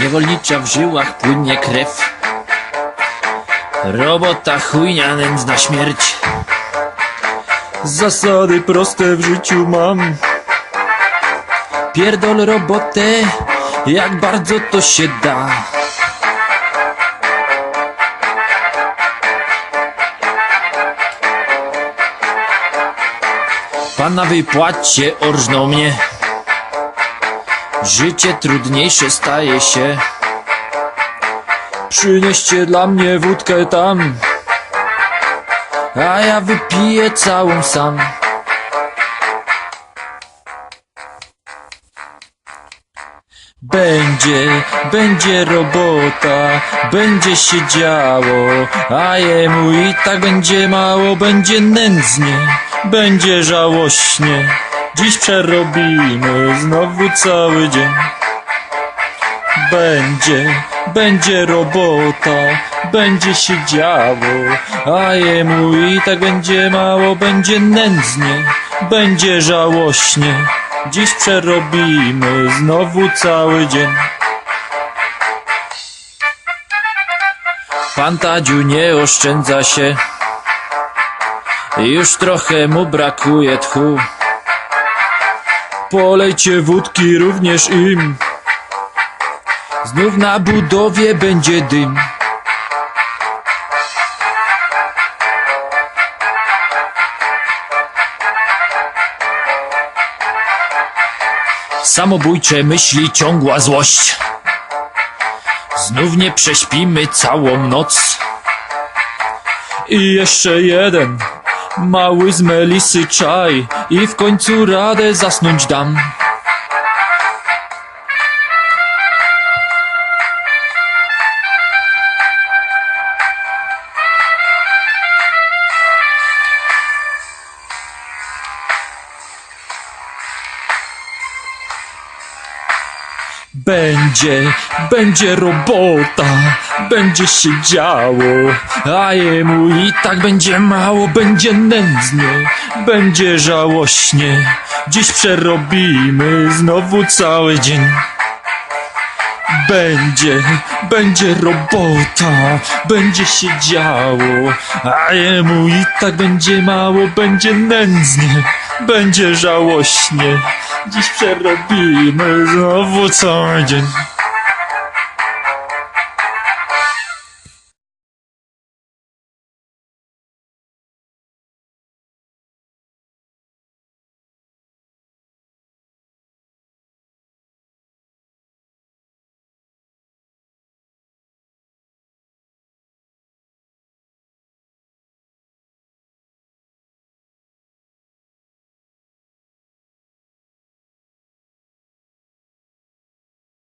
Niewolnicza w żyłach płynie krew. Robota chujnia nędzna śmierć. Zasady proste w życiu mam. Pierdol robotę, jak bardzo to się da. Pan na wypłacie orżnął mnie. Życie trudniejsze staje się. Przynieście dla mnie wódkę tam. A ja wypiję całą sam. Będzie, będzie robota, będzie się działo, a jemu i tak będzie mało, będzie nędznie, będzie żałośnie. Dziś przerobimy znowu cały dzień. Będzie, będzie robota, będzie się działo, a jemu i tak będzie mało, będzie nędznie, będzie żałośnie. Dziś przerobimy znowu cały dzień. Pan Tadziu nie oszczędza się, już trochę mu brakuje tchu. Polejcie wódki również im. Znów na budowie będzie dym. Samobójcze myśli, ciągła złość. Znów nie prześpimy całą noc. I jeszcze jeden. Mały z melisy czaj. I w końcu radę zasnąć dam. Będzie, będzie robota, będzie się działo, A jemu i tak będzie mało, będzie nędznie. będzie żałośnie. Dziś przerobimy znowu cały dzień. Będzie, będzie robota, będzie się działo, a jemu i tak będzie mało, będzie nędznie, będzie żałośnie. Dziś przerobimy znowu cały dzień.